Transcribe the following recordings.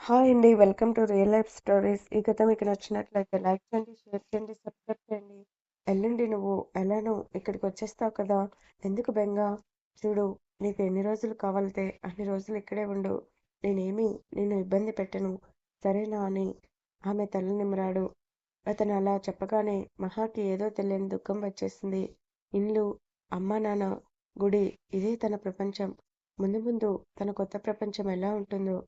Hi అండి. Welcome to real life stories. ఈ కథ మీకు నచ్చినట్లయితే లైక్ చేయండి షేర్ చేయండి సబ్స్క్రైబ్ చేయండి. ఎల్లుండి నువ్వు ఎలానో ఇక్కడికి వచ్చేస్తావు కదా. ఎందుకు బెంగ? చూడు నీకు ఎన్ని రోజులు కావాలితే అన్ని రోజులు ఇక్కడే ఉండు. నేనేమి నిన్ను ఇబ్బంది పెట్టను. సరేనా అని ఆమె తల నిమ్మరాడు అతను అలా చెప్పగానే మహాకి ఏదో తెలియని దుఃఖం వచ్చేసింది. ఇల్లు అమ్మ నాన్న గుడి ఇదే తన ప్రపంచం. ముందు ముందు తన కొత్త ప్రపంచం ఎలా ఉంటుందో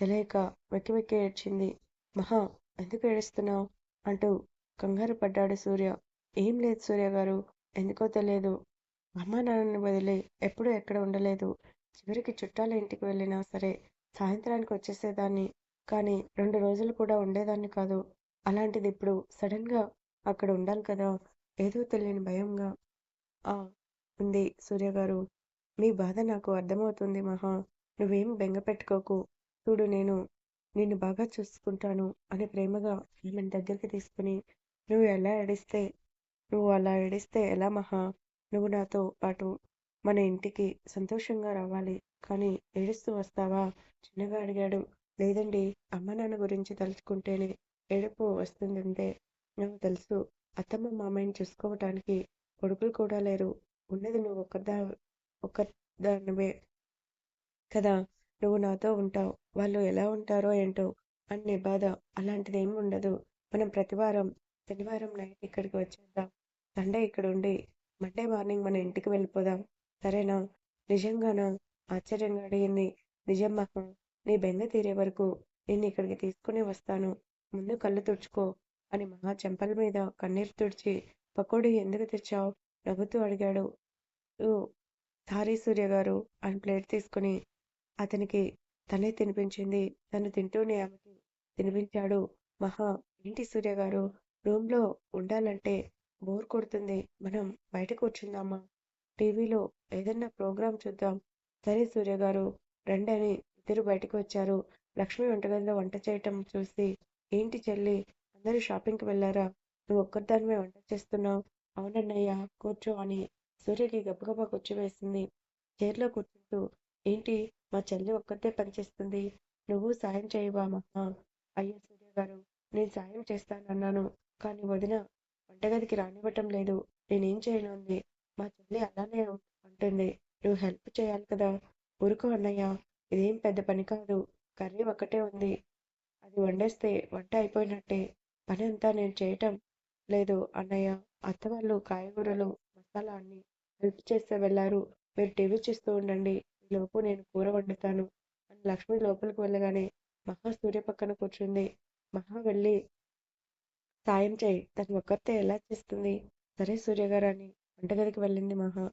తెలియక వెక్కి వెక్కి ఏడ్చింది మహా ఎందుకు ఏడుస్తున్నావు? అంటూ కంగారు పడ్డాడు సూర్య. ఏం లేదు సూర్య గారు ఎందుకో తెలియదు. అమ్మా నాన్నని వదిలి ఎప్పుడూ ఎక్కడ ఉండలేదు. చివరికి చుట్టాల ఇంటికి వెళ్ళినా సరే సాయంత్రానికి వచ్చేసేదాన్ని. కానీ రెండు రోజులు కూడా ఉండేదాన్ని కాదు. అలాంటిది ఇప్పుడు సడన్గా అక్కడ ఉండాలి కదా ఏదో తెలియని భయంగా. ఆ ఉంది సూర్య గారు. మీ బాధ నాకు అర్థమవుతుంది మహా. నువ్వేం బెంగ పెట్టుకోకు. చూడు నేను నిన్ను బాగా చూసుకుంటాను అని ప్రేమగా ఆమెను దగ్గరికి తీసుకుని నువ్వు ఎలా ఏడిస్తే నువ్వు అలా ఏడిస్తే ఎలా మహా? నువ్వు నాతో పాటు మన ఇంటికి సంతోషంగా రావాలి. కానీ ఏడుస్తూ వస్తావా? చిన్నగా అడిగాడు. లేదండి అమ్మ నాన్న గురించి తలుచుకుంటేనే ఏడుపు వస్తుందంటే నాకు తెలుసు. అత్తమ్మ మామయ్యని చూసుకోవటానికి కొడుకులు కూడా లేరు. ఉన్నది నువ్వు ఒక్కదా ఒక్కదానివే కదా. నువ్వు నాతో ఉంటావు. వాళ్ళు ఎలా ఉంటారో ఏంటో అనే బాధ అలాంటిది ఏమి ఉండదు. మనం ప్రతివారం శనివారం నైట్ ఇక్కడికి వచ్చేద్దాం. సండే ఇక్కడ ఉండి మండే మార్నింగ్ మన ఇంటికి వెళ్ళిపోదాం. సరేనా? నిజంగానా? ఆశ్చర్యంగా అడిగింది. నిజం మహా నీ బెంగ తీరే వరకు నేను ఇక్కడికి తీసుకుని వస్తాను. ముందు కళ్ళు తుడుచుకో అని మహా చెంపల మీద కన్నీరు తుడిచి పకోడీ ఎందుకు తెచ్చావు? నవ్వుతూ అడిగాడు. సారీ సూర్య గారు అని ప్లేట్ తీసుకుని అతనికి తనే తినిపించింది. తను తింటూనే ఆమెకి తినిపించాడు. మహా ఏంటి సూర్య గారు? రూమ్లో ఉండాలంటే బోర్ కొడుతుంది. మనం బయట కూర్చుందామా టీవీలో ఏదన్నా ప్రోగ్రాం చూద్దాం. సరే సూర్య గారు రండి అని ఇద్దరు బయటకు వచ్చారు. లక్ష్మి వంటగదిలో వంట చేయటం చూసి ఏంటి చెల్లి అందరూ షాపింగ్కి వెళ్ళారా? నువ్వు ఒక్కరిదానిమే వంట చేస్తున్నావు. అవునన్నయ్య కూర్చో అని సూర్యకి గబగబా కూర్చోవేసింది. చైర్లో కూర్చుంటూ ఏంటి మా చెల్లి ఒక్కతే పనిచేస్తుంది నువ్వు సాయం చేయవా మహా అయ్యో సూర్య గారు నేను సాయం చేస్తానన్నాను. కానీ వదిన వంటగదికి రానివ్వటం లేదు. నేనేం చేయనుంది మా చెల్లి అలానే అంటుంది. నువ్వు హెల్ప్ చేయాలి కదా. ఊరుకో అన్నయ్య. ఇదేం పెద్ద పని కాదు. కర్రీ ఒక్కటే ఉంది. అది వండేస్తే వంట అయిపోయినట్టే. పని అంతా నేను చేయటం లేదు అన్నయ్య. అత్త వాళ్ళు కాయగూరలు మసాలా అన్ని హెల్ప్ చేస్తే వెళ్ళారు. మీరు టీవీ చూస్తూ ఉండండి. లోపు నేను కూర వండుతాను అని లక్ష్మి లోపలికి వెళ్ళగానే మహా సూర్య పక్కన కూర్చుంది. మహా వెళ్ళి సాయం చేయి. తను ఒక్కరితే ఎలా చేస్తుంది? సరే సూర్య అని వంటగదికి వెళ్ళింది మహా.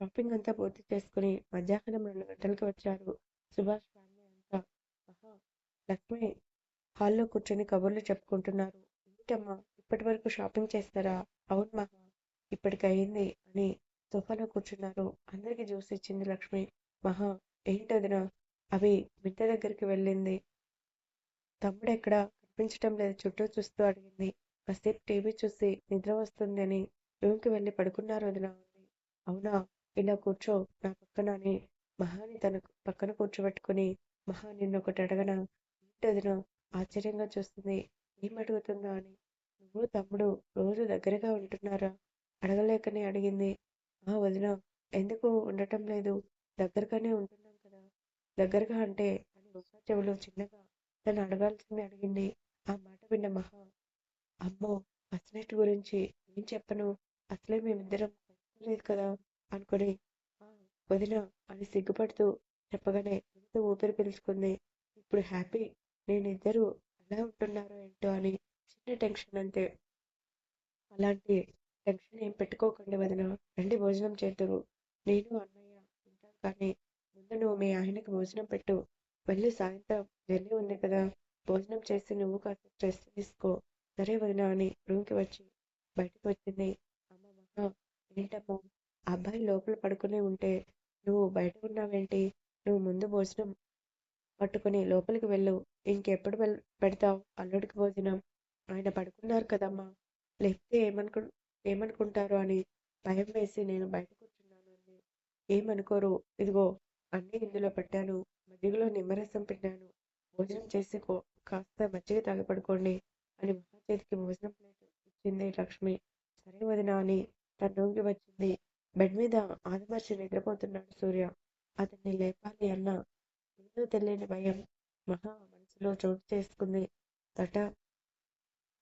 షాపింగ్ అంతా పూర్తి చేసుకుని మధ్యాహ్నం రెండు గంటలకు వచ్చారు. సుభాష్ ఫ్యామిలీ అంతా. మహా లక్ష్మి హాల్లో కూర్చొని కబుర్లు చెప్పుకుంటున్నారు. ఏంటమ్మా ఇప్పటి వరకు షాపింగ్ చేస్తారా? అవును మహా ఇప్పటికి అయింది అని సోఫాలో కూర్చున్నారు. అందరికీ జ్యూస్ ఇచ్చింది లక్ష్మి. మహా ఏంటదినా అవి మిట్ట దగ్గరికి వెళ్ళింది. తమ్ముడు ఎక్కడ కనిపించటం లేదు. చుట్టూ చూస్తూ అడిగింది. కాసేపు టీవీ చూసి నిద్ర వస్తుంది అని రూమ్కి వెళ్ళి పడుకున్నారు వదిన అవునా? ఇలా కూర్చో. నా పక్కన అని మహాని తన పక్కన కూర్చోబెట్టుకుని మహా నిన్ను ఒకటి అడగనా? ఏంటదినా ఆశ్చర్యంగా చూస్తుంది. ఏం అడుగుతుందా అని. నువ్వు తమ్ముడు రోజు దగ్గరగా ఉంటున్నారా? అడగలేకనే అడిగింది. ఆ వదిన ఎందుకు ఉండటం లేదు? దగ్గరగానే ఉంటున్నాం కదా. దగ్గరగా అంటే అని మహా చిన్నగా తను అడగాల్సింది అడిగింది. ఆ మాట విన్న మహా అమ్మో అసలెట్ గురించి ఏం చెప్పను? అసలే మేమిద్దరం లేదు కదా అనుకుని వదిన అని సిగ్గుపడుతూ చెప్పగానే ఎంతో ఊపిరి పీల్చుకుంది. ఇప్పుడు హ్యాపీ నేనిద్దరు ఎలా ఉంటున్నారో ఏంటో అని చిన్న టెన్షన్ అంతే. అలాంటి టెన్షన్ ఏం పెట్టుకోకండి వదిన. రండి భోజనం చేద్దరు. నేను అన్న కానీ ముందు నువ్వు మీ ఆయనకి భోజనం పెట్టు. వెళ్ళి సాయంత్రం వెళ్ళి ఉంది కదా. భోజనం చేసి నువ్వు కాస్త స్ట్రెస్ తీసుకో. సరే వదినా అని రూమ్కి వచ్చి బయటకు వచ్చింది. అమ్మ మహా ఏంటమ్మా? అబ్బాయి లోపల పడుకుని ఉంటే నువ్వు బయట ఉన్నావేంటి? నువ్వు ముందు భోజనం పట్టుకుని లోపలికి వెళ్ళు. ఇంకెప్పుడు వెళ్ పెడతావు? అల్లుడికి భోజనం. ఆయన పడుకున్నారు కదమ్మా. లేకపోతే ఏమనుకు ఏమనుకుంటారు అని భయం వేసి నేను బయట ఏమనుకోరు. ఇదిగో అన్నీ ఇందులో పెట్టాను. మజ్జిగలో నిమ్మరసం పిండాను భోజనం చేసి కో- కాస్త మజ్జిగ తాగి పడుకోండి అని మహా చేతికి భోజనం ప్లేట్ ఇచ్చింది లక్ష్మి. సరే వదిన అని తన రూమ్కి వచ్చింది. బెడ్ మీద ఆదమర్చి నిద్రపోతున్నాడు సూర్య. అతన్ని లేపాలి అన్న ఏదో తెలియని భయం మహా మనసులో చోటు చేసుకుంది. తట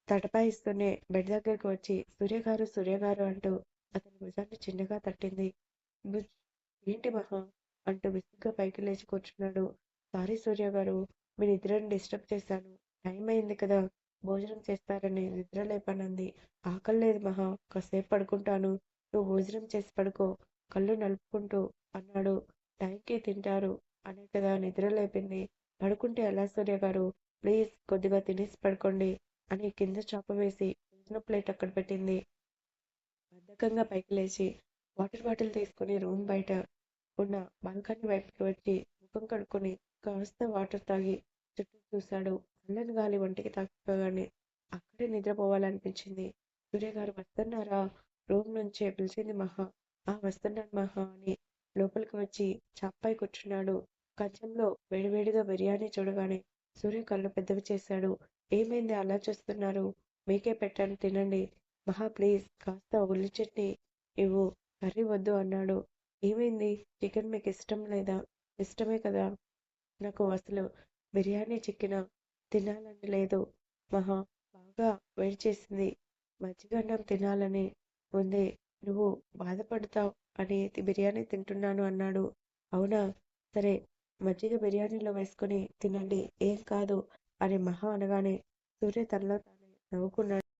తటపాయిస్తూనే బెడ్ దగ్గరికి వచ్చి సూర్యగారు సూర్యగారు అంటూ అతని భుజాన్ని చిన్నగా తట్టింది. ఏంటి మహా అంటూ విసుగ్గా పైకి లేచి కూర్చున్నాడు. సారీ సూర్య గారు మీ నిద్రని డిస్టర్బ్ చేశాను. టైం అయింది కదా భోజనం చేస్తారని నిద్ర లేపనంది. ఆకలి లేదు మహా కాసేపు పడుకుంటాను. నువ్వు భోజనం చేసి పడుకో కళ్ళు నలుపుకుంటూ అన్నాడు. టైంకి తింటారు. అనే కదా నిద్ర లేపింది. పడుకుంటే ఎలా సూర్య గారు? ప్లీజ్ కొద్దిగా తినేసి పడుకోండి అని కింద చాప వేసి భోజనం ప్లేట్ అక్కడ పెట్టింది. బద్ధకంగా పైకి లేచి వాటర్ బాటిల్ తీసుకుని రూమ్ బయట ఉన్న బాల్కనీ వైపుకి వచ్చి ముఖం కడుక్కొని కాస్త వాటర్ తాగి చుట్టూ చూశాడు. చల్లని గాలి ఒంటికి తాకిపోగానే అక్కడే నిద్రపోవాలనిపించింది. సూర్య గారు వస్తున్నారా? రూమ్ నుంచే పిలిచింది మహా. ఆ వస్తున్నాడు మహా అని లోపలికి వచ్చి చాపై కూర్చున్నాడు. కంచంలో వేడివేడిగా బిర్యానీ చూడగానే సూర్య కళ్ళు పెద్దవి చేశాడు. ఏమైంది? అలా చూస్తున్నారు. మీకే పెట్టాను తినండి. మహా ప్లీజ్ కాస్త ఉల్లి చట్నీ ఇవ్వు. కర్రీ వద్దు అన్నాడు. ఏమైంది? చికెన్ మీకు ఇష్టం లేదా? ఇష్టమే కదా? నాకు అసలు బిర్యానీ చికెన్ తినాలని లేదు. మహా బాగా వేడి చేసింది. మజ్జిగ అన్నం తినాలని ఉంది. నువ్వు బాధపడతావు అని బిర్యానీ తింటున్నాను అన్నాడు. అవునా? సరే మజ్జిగ బిర్యానీలో వేసుకొని తినండి. ఏం కాదు అని మహా అనగానే సూర్య తనలో తానే నవ్వుకున్నాడు.